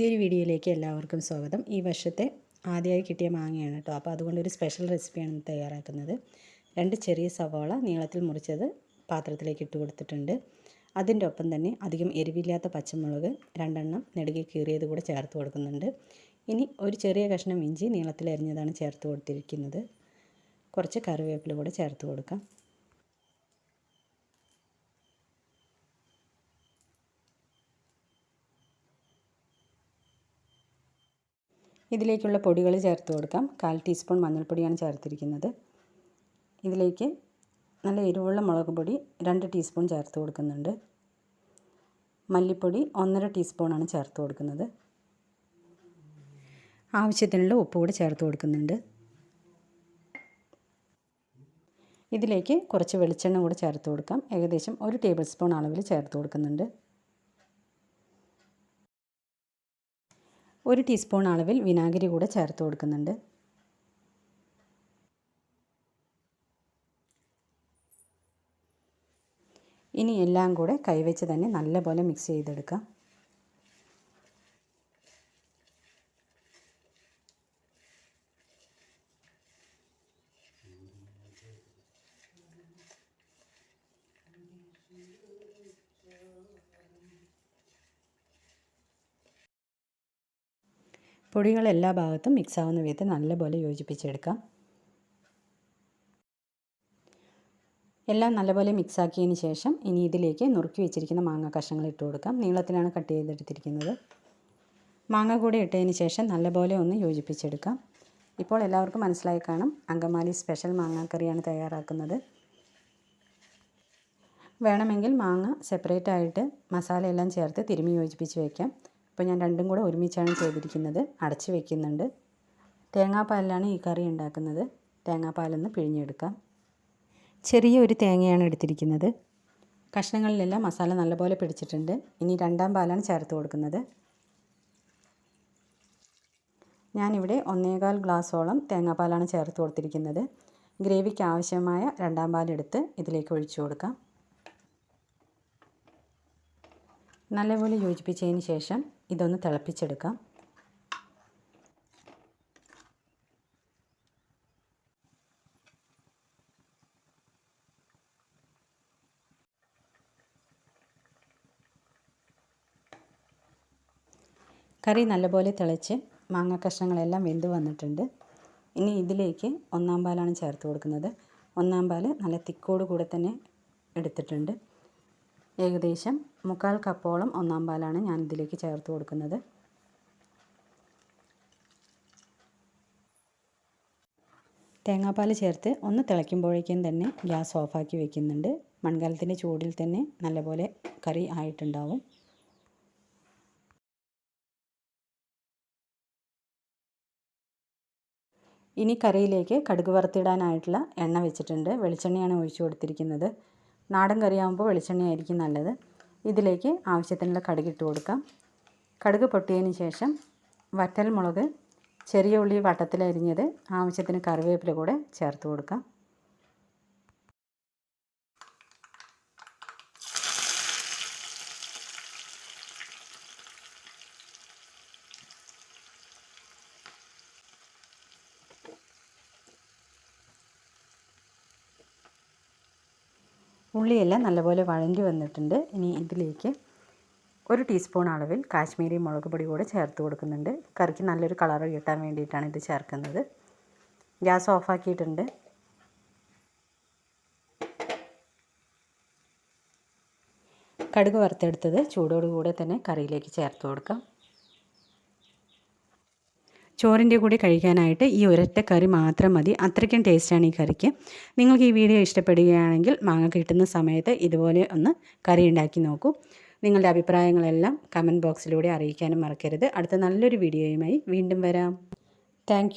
പുതിയൊരു വീഡിയോയിലേക്ക് എല്ലാവർക്കും സ്വാഗതം. ഈ വർഷത്തെ ആദ്യമായി കിട്ടിയ മാങ്ങയാണ് കേട്ടോ. അപ്പോൾ അതുകൊണ്ടൊരു സ്പെഷ്യൽ റെസിപ്പിയാണ് തയ്യാറാക്കുന്നത്. രണ്ട് ചെറിയ സവാള നീളത്തിൽ മുറിച്ചത് പാത്രത്തിലേക്ക് ഇട്ട് കൊടുത്തിട്ടുണ്ട്. അതിന്റെ ഒപ്പം തന്നെ അധികം എരിവില്ലാത്ത പച്ചമുളക് രണ്ടെണ്ണം നെടുകെ കീറിയത് കൂടെ ചേർത്ത് കൊടുക്കുന്നുണ്ട്. ഇനി ഒരു ചെറിയ കഷ്ണം ഇഞ്ചി നീളത്തിൽ എരിഞ്ഞതാണ് ചേർത്ത് കൊടുത്തിരിക്കുന്നത്. കുറച്ച് കറിവേപ്പില കൂടെ ചേർത്ത് കൊടുക്കാം. ഇതിലേക്കുള്ള പൊടികൾ ചേർത്ത് കൊടുക്കാം. കാൽ ടീസ്പൂൺ മഞ്ഞൾപ്പൊടിയാണ് ചേർത്തിരിക്കുന്നത്. ഇതിലേക്ക് നല്ല എരിവുള്ള മുളക് പൊടി രണ്ട് ടീസ്പൂൺ ചേർത്ത് കൊടുക്കുന്നുണ്ട്. മല്ലിപ്പൊടി ഒന്നര ടീസ്പൂണാണ് ചേർത്ത് കൊടുക്കുന്നത്. ആവശ്യത്തിനുള്ള ഉപ്പ് കൂടി ചേർത്ത് കൊടുക്കുന്നുണ്ട്. ഇതിലേക്ക് കുറച്ച് വെളിച്ചെണ്ണ കൂടി ചേർത്ത് കൊടുക്കാം. ഏകദേശം ഒരു ടേബിൾ സ്പൂൺ അളവിൽ ചേർത്ത് കൊടുക്കുന്നുണ്ട്. ഒരു ടീസ്പൂൺ അളവിൽ വിനാഗിരി കൂടെ ചേർത്ത് കൊടുക്കുന്നുണ്ട്. ഇനി എല്ലാം കൂടെ കൈവച്ച് തന്നെ നല്ലപോലെ മിക്സ് ചെയ്തെടുക്കാം. പൊടികൾ എല്ലാ ഭാഗത്തും മിക്സ് ആവുന്ന വിധത്തിൽ നല്ലപോലെ യോജിപ്പിച്ചെടുക്കാം. എല്ലാം നല്ലപോലെ മിക്സാക്കിയതിന് ശേഷം ഇനി ഇതിലേക്ക് നുറുക്കി വെച്ചിരിക്കുന്ന മാങ്ങ കഷ്ണങ്ങൾ ഇട്ട് കൊടുക്കാം. നീളത്തിലാണ് കട്ട് ചെയ്തെടുത്തിരിക്കുന്നത്. മാങ്ങ കൂടി ഇട്ടതിന് ശേഷം നല്ലപോലെ ഒന്ന് യോജിപ്പിച്ചെടുക്കാം. ഇപ്പോൾ എല്ലാവർക്കും മനസ്സിലായി കാണും അങ്കമാലി സ്പെഷ്യൽ മാങ്ങാക്കറിയാണ് തയ്യാറാക്കുന്നത്. വേണമെങ്കിൽ മാങ്ങ സെപ്പറേറ്റ് ആയിട്ട് മസാലയെല്ലാം ചേർത്ത് തിരുമി യോജിപ്പിച്ച് വയ്ക്കാം അപ്പോൾ ഞാൻ രണ്ടും കൂടെ ഒരുമിച്ചാണ് ചെയ്തിരിക്കുന്നത്. അടച്ച് വെക്കുന്നുണ്ട്. തേങ്ങാപ്പാലിലാണ് ഈ കറി ഉണ്ടാക്കുന്നത്. തേങ്ങാപ്പാലൊന്ന് പിഴിഞ്ഞെടുക്കാം. ചെറിയ ഒരു തേങ്ങയാണ് എടുത്തിരിക്കുന്നത്. കഷ്ണങ്ങളിലെല്ലാം മസാല നല്ലപോലെ പിടിച്ചിട്ടുണ്ട്. ഇനി രണ്ടാം പാലാണ് ചേർത്ത് കൊടുക്കുന്നത്. ഞാനിവിടെ ഒന്നേകാൽ ഗ്ലാസ്സോളം തേങ്ങാപ്പാലാണ് ചേർത്ത് കൊടുത്തിരിക്കുന്നത്. ഗ്രേവിക്ക് ആവശ്യമായ രണ്ടാം പാലെടുത്ത് ഇതിലേക്ക് ഒഴിച്ചു കൊടുക്കാം. നല്ലപോലെ യോജിപ്പിച്ചതിന് ശേഷം ഇതൊന്ന് തിളപ്പിച്ചെടുക്കാം. കറി നല്ലപോലെ തിളച്ച് മാങ്ങ കഷ്ണങ്ങളെല്ലാം വെന്ത് വന്നിട്ടുണ്ട്. ഇനി ഇതിലേക്ക് ഒന്നാം പാലാണ് ചേർത്ത് കൊടുക്കുന്നത്. ഒന്നാം പാൽ നല്ല തിക്കോട് കൂടെ തന്നെ എടുത്തിട്ടുണ്ട്. ഏകദേശം മുക്കാൽ കപ്പോളം ഒന്നാം പാലാണ് ഞാൻ ഇതിലേക്ക് ചേർത്ത് കൊടുക്കുന്നത്. തേങ്ങാപ്പാൽ ചേർത്ത് ഒന്ന് തിളയ്ക്കുമ്പോഴേക്കും തന്നെ ഗ്യാസ് ഓഫാക്കി വെക്കുന്നുണ്ട്. മൺകലത്തിന്റെ ചൂടിൽ തന്നെ നല്ലപോലെ കറി ആയിട്ടുണ്ടാവും. ഇനി കറിയിലേക്ക് കടുക് വറുത്തിടാനായിട്ടുള്ള എണ്ണ വെച്ചിട്ടുണ്ട്. വെളിച്ചെണ്ണയാണ് ഒഴിച്ചു കൊടുത്തിരിക്കുന്നത്. നാടൻ കറിയാകുമ്പോൾ വെളിച്ചെണ്ണയായിരിക്കും നല്ലത്. ഇതിലേക്ക് ആവശ്യത്തിനുള്ള കടുക് ഇട്ട് കൊടുക്കാം. കടുക് പൊട്ടിയതിന് ശേഷം വറ്റൽ മുളക് ചെറിയ ഉള്ളി വട്ടത്തിലരിഞ്ഞത് ആവശ്യത്തിന് കറിവേപ്പില കൂടെ ചേർത്ത് കൊടുക്കാം. ഉള്ളിയെല്ലാം നല്ലപോലെ വഴണ്ടി വന്നിട്ടുണ്ട്. ഇനി ഇതിലേക്ക് ഒരു ടീസ്പൂൺ അളവിൽ കാശ്മീരി മുളക് പൊടി കൂടെ ചേർത്ത് കൊടുക്കുന്നുണ്ട്. കറിക്ക് നല്ലൊരു കളർ കിട്ടാൻ വേണ്ടിയിട്ടാണ് ഇത് ചേർക്കുന്നത്. ഗ്യാസ് ഓഫാക്കിയിട്ടുണ്ട്. കടുക് വറുത്തെടുത്തത് ചൂടോടുകൂടെ തന്നെ കറിയിലേക്ക് ചേർത്ത് കൊടുക്കാം. ചോറിന്റെ കൂടെ കഴിക്കാനായിട്ട് ഈ ഒരൊറ്റ കറി മാത്രം മതി. അത്രയ്ക്കും ടേസ്റ്റാണ് ഈ കറിക്ക്. നിങ്ങൾക്ക് ഈ വീഡിയോ ഇഷ്ടപ്പെടുകയാണെങ്കിൽ മാങ്ങ കിട്ടുന്ന സമയത്ത് ഇതുപോലെ ഒന്ന് കറി ഉണ്ടാക്കി നോക്കൂ. നിങ്ങളുടെ അഭിപ്രായങ്ങളെല്ലാം കമന്റ് ബോക്സിലൂടെ അറിയിക്കാനും മറക്കരുത്. അടുത്ത നല്ലൊരു വീഡിയോയുമായി വീണ്ടും വരാം. താങ്ക്